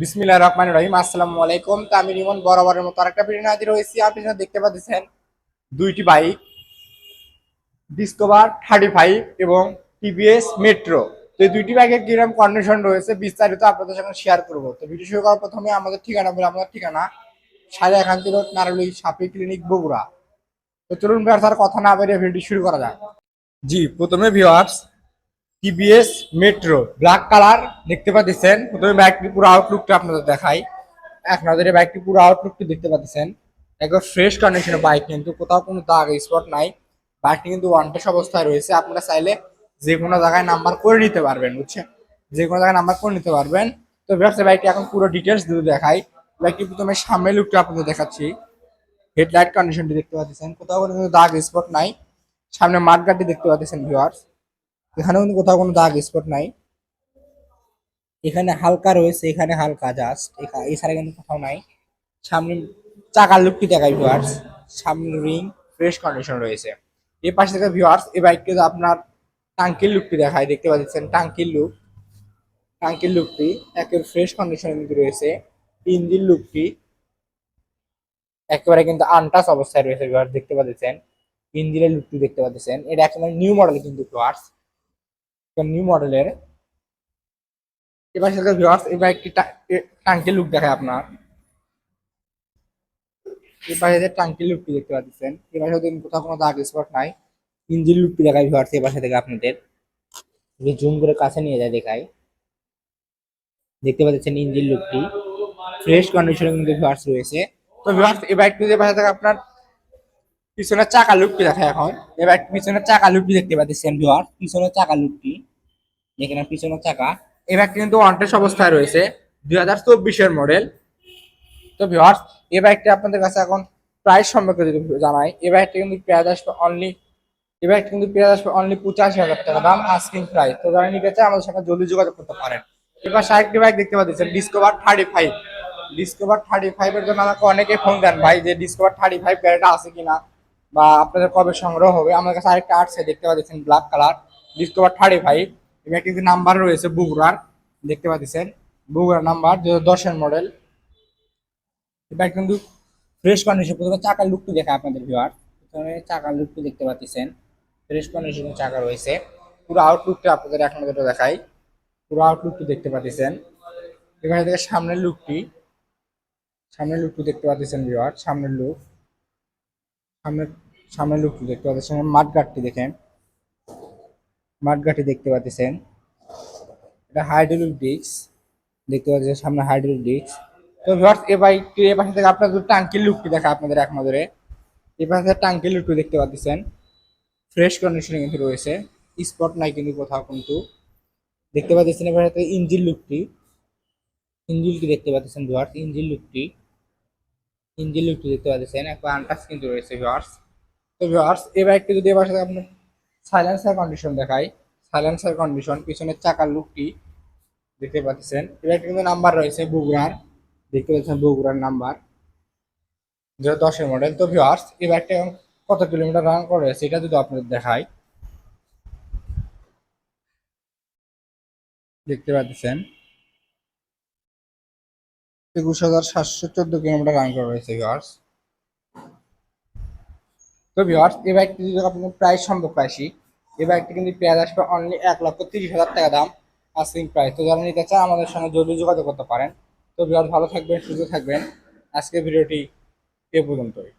বিসমিল্লাহ রহমান রহিম, আসসালামু আলাইকুম। তো আমি রিমন বরাবরের মতো আরেকটা ভিডিও হাজির হয়েছি। আপনি দেখতে পাচ্ছেন, দুইটি বাইক ডিসকভার থার্টি ফাইভ এবং টিভিএস মেট্রো তো এই দুইটি বাইকের কীরকম কন্ডিশন রয়েছে, বিস্তারিত আপনাদের সঙ্গে শেয়ার করব। তো ভিডিও শুরু করার প্রথমে আমাদের ঠিকানা বলে, আমাদের ঠিকানা সাড়ে একান্তি রোড নারুলি সাপি ক্লিনিক বগুড়া। তো চলুন আর কথা না বেরিয়ে ভিডিও শুরু করা যাক। জি, প্রথমে viewers TVS Metro black colour দেখতে পাচ্ছেন। প্রথমে বাইকটি পুরো আউটলুকটা আপনাদের দেখাই। আপনাদের এই বাইকটি পুরো আউটলুকটি দেখতে পাচ্ছেন। একদম ফ্রেশ কন্ডিশনের বাইক কিন্তু, কোথাও কোনো দাগ স্পট নাই। বাইকটি কিন্তু ওয়ান্টেস অবস্থায় রয়েছে। আপনারা চাইলে যে কোনো জায়গায় নাম্বার করে নিতে পারবেন, বুঝছেন? যে কোনো জায়গায় নাম্বার করে নিতে পারবেন। তো ব্যবসা বাইকটি এখন পুরো ডিটেলস দিয়ে দেখাই। বাইকটি প্রথমে সামনে লুকটা আপনাদের দেখাচ্ছি। হেডলাইট কন্ডিশনটি দেখতে পাচ্ছেন। কোথাও কোনো দাগ স্পট নাই। সামনে মাঠগাটি দেখতে পাচ্ছেন ভিউয়ার্স এখানেও কিন্তু কোথাও কোনো দাগ স্পট নাই। এখানে হালকা রয়েছে, এখানে হালকা জাস্ট এছাড়া কিন্তু কোথাও নাই। সামনে চাকার লুকটি দেখায় ভিউয়ার্স সামনে রিং ফ্রেশ কন্ডিশন রয়েছে। এর পাশে থেকে ভিউয়ার্স এই বাইকটি আপনার টাঙ্কির লুকটি দেখায়, দেখতে পাচ্ছেন টাঙ্কির লুক টাঙ্কির লুকটি একেবারে ফ্রেশ কন্ডিশনে কিন্তু রয়েছে। ইঞ্জিন লুকটি একেবারে কিন্তু আনটাচ অবস্থায় রয়েছে ভিউয়ার্স দেখতে পাচ্ছেন। ইঞ্জিনের লুকটি দেখতে পাচ্ছেন। এটা একেবারে নিউ মডেল কিন্তু ভিউয়ার্স নিউ মডেলের এবার সাথে ভিউয়ার্স এই বাইকটি টাঙ্কি লুক দেখায় আপনার। এই পাশে টাঙ্কি লুকটি দেখতে পাচ্ছেন পাশে যদি কোথাও কোনো দাগ স্পট নাই। ইঞ্জিন লুকটি দেখায় ভিউয়ার্স পাশে থেকে আপনাদের। জুম করে কাছে নিয়ে যায় দেখায়। দেখতে পাচ্ছেন ইঞ্জিন লুকটি ফ্রেশ কন্ডিশনে কিন্তু ভিউয়ার্স রয়েছে। তো ভিউয়ার্স এই বাইকটি যে পাশে থেকে আপনার পিছনের চাকা লুকটি দেখায় এখন। এবার পিছনের চাকা লুকটি দেখতে পাচ্ছেন ভিউয়ার পিছনের চাকা লুকটি এখানে পিছনের চাকা। এই বাইকটি কিন্তু অনটেস অবস্থায় রয়েছে। দুই হাজার চব্বিশের মডেল। তো ভিউয়ার্স এই বাইকটি আপনাদের কাছে এখন প্রাইস সম্পর্কে যদি জানাই এই বাইকটি কিন্তু পেঁয়াজ আসবে অনলি এই বাইকটি কিন্তু পেঁয়াজ আসবে অনলি পঁচাশি হাজার টাকা দাম আস্কিং প্রাইস তো যারা নিতে চায়, আমাদের সাথে জলদি যোগাযোগ করতে পারেন। এবার আরেকটি বাইক দেখতে পাচ্ছেন Discover thirty five Discover thirty ফাইভের জন্য আমাকে অনেকে ফোন দেন ভাই যে ডিসকভার থার্টি ফাইভ গাড়িটা আছে কিনা বা আপনাদের কবে সংগ্রহ হবে। আমার কাছে আরেকটা আর্টসে দেখতে পাচ্ছেন black colour Discover thirty five এবং একটি নাম্বার রয়েছে বুগুরার দেখতে পাচ্ছেন? বুগুরার নাম্বার দু দশের মডেল এটা কিন্তু ফ্রেশ কন্ডিশন প্রথমে চাকার লুকটি দেখা আপনাদের ভিউয়ার প্রথমে চাকার লুকটি দেখতে পাচ্ছেন। ফ্রেশ কন্ডিশনের চাকা রয়েছে। পুরো আউটলুকটা আপনাদের এখন যেটা দেখাই। পুরো আউটলুকটি দেখতে পাচ্ছেন। এখানে থেকে সামনের লুকটি সামনের লুকটি দেখতে পাচ্ছেন ভিউয়ার সামনের লুক সামনের সামনের লুকটি দেখতে পাচ্ছেন। মাঠগাটটি দেখেন। মাঠগাটটি দেখতে পাচ্ছেন। এটা হাইড্রোলিক ডিস্ক। দেখতে পাচ্ছেন সামনে হাইড্রোলিক ডিস্ক। তো ভিউয়ার্স এ বাইকটি এ পাশে থেকে আপনাদের টাঙ্কির লুকটি দেখা আপনাদের এক নজরে এই পাশে টাঙ্কির লুকটি দেখতে পাচ্ছেন ফ্রেশ কন্ডিশনে কিন্তু রয়েছে। স্পট নাই কিন্তু কোথাও কিন্তু। দেখতে পাচ্ছেন এবার থেকে ইঞ্জিন লুকটি। ইঞ্জিনটি দেখতে পাচ্ছেন ভিউয়ার্স ইঞ্জিন লুকটি। ইঞ্জিন লুকটি দেখতে পাচ্ছেন একবার আনটাচ কিন্তু রয়েছে ভিউয়ার্স তো ভিউয়ার্স এই বাইকটি যদি এবার সাথে আপনার সাইলেন্সার কন্ডিশন দেখাই। সাইলেন্সার কন্ডিশন পিছনের চাকার লুকটি দেখতে পাচ্ছেন। এবার কিন্তু নাম্বার রয়েছে বুগুরার দেখতে পাচ্ছেন বগুড়ার নাম্বার যেটা দশের মডেল তো ভিওয়ার্স এই বাইকটা কত কিলোমিটার রান করে, সেটা যদি আপনাদের দেখাই। দেখতে পাচ্ছেন। একুশ হাজার সাতশো চোদ্দ কিলোমিটার রান করা রয়েছে ভিউয়ার্স তো ভিওয়ার্স এই বাইকটি যদি আপনার প্রাইস সম্ভব আসি এই বাইকটি কিন্তু পেঁয়াজ আসবে অনলি এক লক্ষ তিরিশ হাজার টাকা দাম আস্কিং প্রাইস তো যারা নিতে চান আমাদের সঙ্গে জরুরি যোগাযোগ করতে পারেন। তো ভিওয়ার্স ভালো থাকবেন, সুস্থ থাকবেন। আজকের ভিডিওটি এ পর্যন্তই।